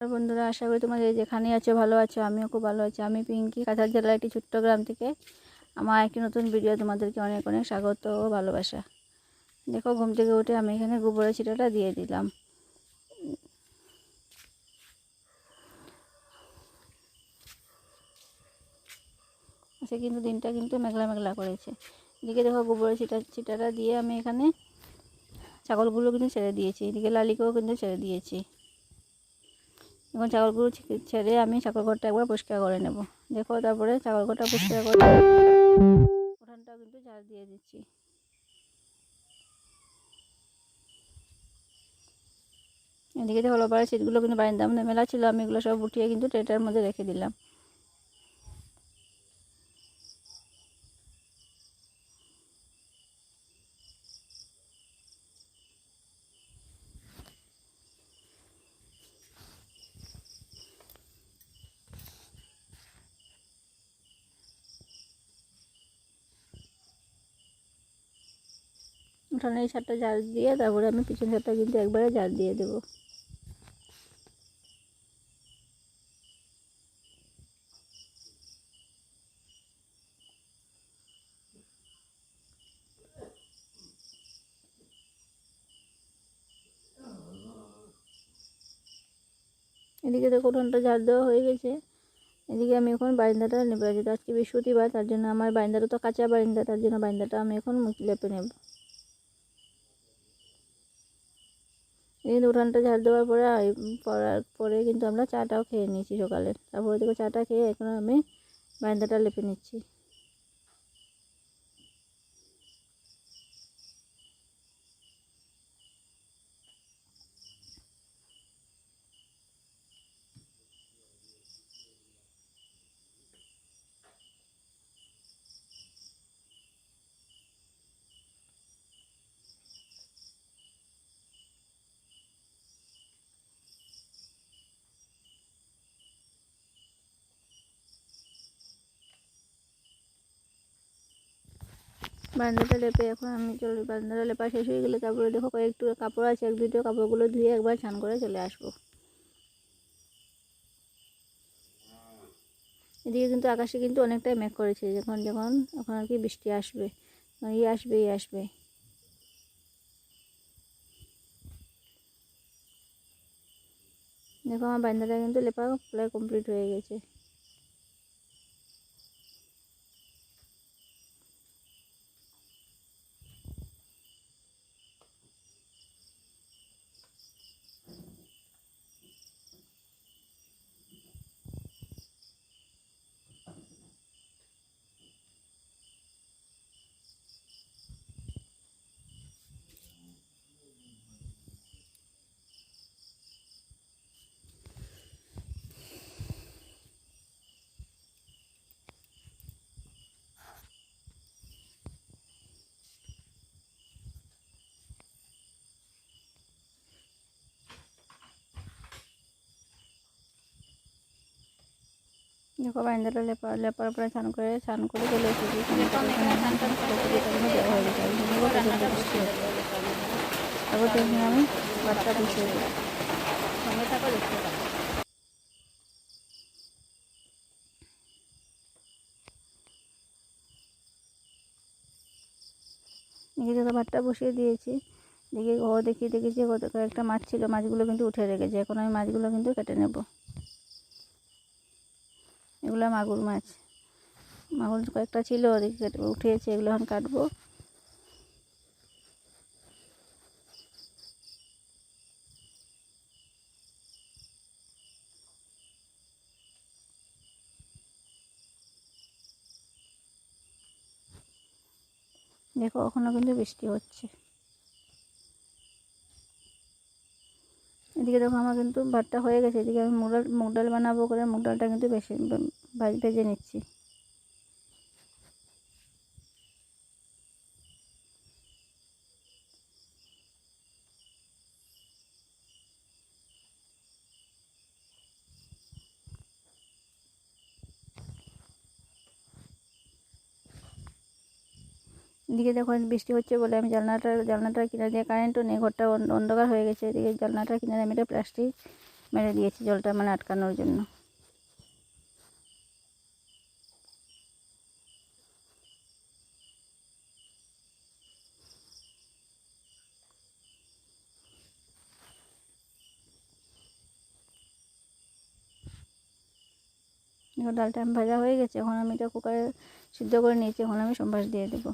বন্ধুরা, আশা করি তোমাদের যেখানে আছো ভালো আছো, আমিও খুব ভালো আছি। আমি পিঙ্কি কাছাড় জেলার একটি ছোট্ট গ্রাম থেকে আমার একটি নতুন ভিডিও তোমাদেরকে অনেক অনেক স্বাগত ও ভালোবাসা। দেখো, ঘুম থেকে উঠে আমি এখানে গোবরের ছিটাটা দিয়ে দিলাম। আজকে কিন্তু দিনটা কিন্তু মেঘলা মেঘলা করেছে। এদিকে দেখো, গোবরের ছিটা ছিটাটা দিয়ে আমি এখানে ছাগলগুলো কিন্তু ছেড়ে দিয়েছি, এদিকে লালিকেও কিন্তু ছেড়ে দিয়েছি। এখন ছাগলগুলো ছেড়ে আমি ছাগল ঘরটা একবার পরিষ্কার করে নেব। দেখো তারপরে ছাগল ঘরটা পরিষ্কার করে উঠানটাও কিন্তু ঝাড় দিয়ে দিচ্ছি। এদিকে দেখো লবারের সিটগুলো কিন্তু বারান্দার মধ্যে মেলা ছিল, আমি এগুলো সব উঠিয়ে কিন্তু ট্রেটার মধ্যে রেখে দিলাম। উঠানের এই সারটা ঝাড় দিয়ে তারপরে আমি পিছন সারটা কিন্তু একবারে ঝাড় দিয়ে দেবো। এদিকে তো উঠোনটা ঝাড় দেওয়া হয়ে গেছে। এদিকে আমি এখন বারিন্দাটা নেবে। আজকে বৃহস্পতিবার, তার জন্য আমার বারিন্দাটা তো কাঁচা বারিন্দা, তার জন্য বারিন্দাটা আমি এখন মুখ লেপে নেব। এই উঠানটা ঝাড় দেওয়ার পরে পড়ার পরে কিন্তু আমরা চাটাও খেয়ে নিয়েছি সকালে। তারপরে দেখো চাটা খেয়ে এখন আমি বারান্দাটা লেপে নিচ্ছি। বারান্দাটা লেপে, এখন আমি চলে। বারান্দাটা লেপা শেষ হয়ে গেলে তারপরে দেখো কয়েকটু কাপড় আছে, এক দুটো কাপড়গুলো ধুয়ে একবার স্নান করে চলে আসব। এদিকে কিন্তু আকাশে কিন্তু অনেকটাই মেঘ করেছে, যখন যখন এখন আর কি বৃষ্টি আসবে। ই আসবে ই আসবে। দেখো আমার বারান্দাটা কিন্তু লেপা প্রায় কমপ্লিট হয়ে গেছে। দেখো বারান্দাটা লেপা লেপার পরে স্নান করে স্নান করে চলে এসেছি। হয়ে তারপর দেখুন আমি ভাতটা বসিয়ে দিই সঙ্গে থাকো দেখতে পাবো দেখি দেখো ভাতটা বসিয়ে দিয়েছি। দেখি ও দেখি দেখেছি কত কয়েকটা মাছ ছিল মাছগুলো কিন্তু উঠে রেখেছে। এখন আমি মাছগুলো কিন্তু কেটে নেব। এগুলো মাগুর মাছ। মাগুর কয়েকটা ছিল, ওদিকে কেটে উঠিয়েছে এগুলো এখন কাটবো। দেখো, এখনও কিন্তু বৃষ্টি হচ্ছে। এদিকে দেখো, আমার কিন্তু ভাতটা হয়ে গেছে। এদিকে আমি মুগ ডাল মুগ ডাল বানাবো করে মুগ ডালটা কিন্তু বেশি ভাজি নিচ্ছি। এদিকে দেখো বৃষ্টি হচ্ছে বলে আমি জানলাটা জানলাটার কিনারে দিয়ে কারেন্টও নেই, ঘরটা অন- অন্ধকার হয়ে গেছে। এদিকে জানলাটার কিনারে আমি একটা প্লাস্টিক মেরে দিয়েছি জলটা মানে আটকানোর জন্য। ডালটা ভাজা হয়ে গেছে, এখন আমি এটা কুকারে সিদ্ধ করে নিয়েছি, এখন আমি সম্বাস দিয়ে দেবো।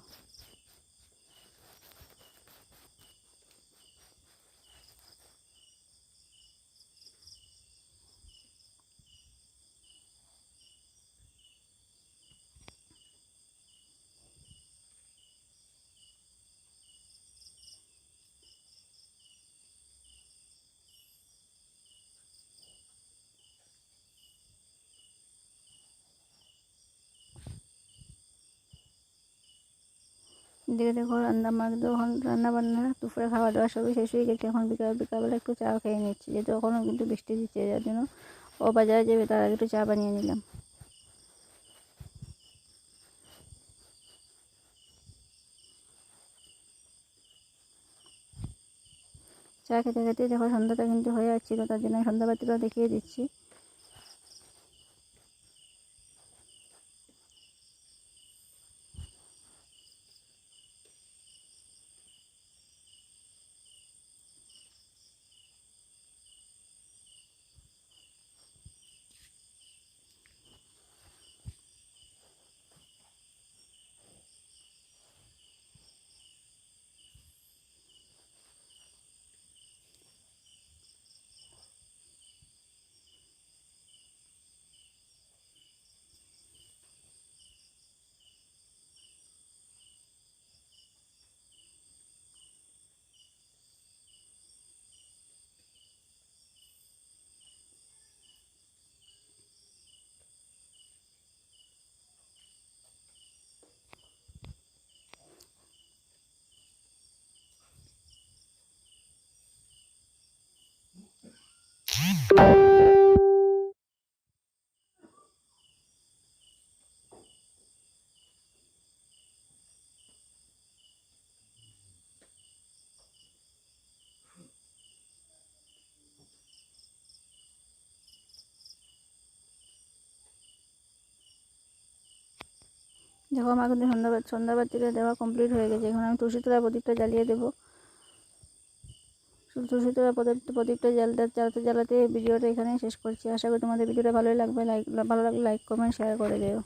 এদিকে দেখো রান্না আমার তখন রান্না বান্না, দুপুরে খাওয়া দাওয়া সবই শেষ হয়ে গেছে। এখন বিকাল, বিকালবেলা একটু চা খেয়ে নিচ্ছি। যেহেতু এখনও কিন্তু বৃষ্টি দিচ্ছে, যার জন্য ও বাজারে যাবে, তার আগে একটু চা বানিয়ে নিলাম। চা খেতে খেতে দেখো সন্ধ্যাটা কিন্তু হয়ে যাচ্ছিল, তার জন্য সন্ধ্যাবাতিটাও দেখিয়ে দিচ্ছি। দেখো আমার কিন্তু সন্ধ্যা সন্ধ্যাবাতিটা দেওয়া কমপ্লিট হয়ে গেছে। এখন আমি তুলসীতলা প্রদীপটা জ্বালিয়ে দেবো। তুলসীতলা প্রদীপ্ত প্রদীপটা জ্বালতে, জ্বালাতে জ্বালাতে ভিডিওটা এখানে শেষ করছি। আশা করি তোমাদের ভিডিওটা ভালোই লাগবে। লাইক, ভালো লাগলে লাইক, কমেন্ট শেয়ার করে দিও।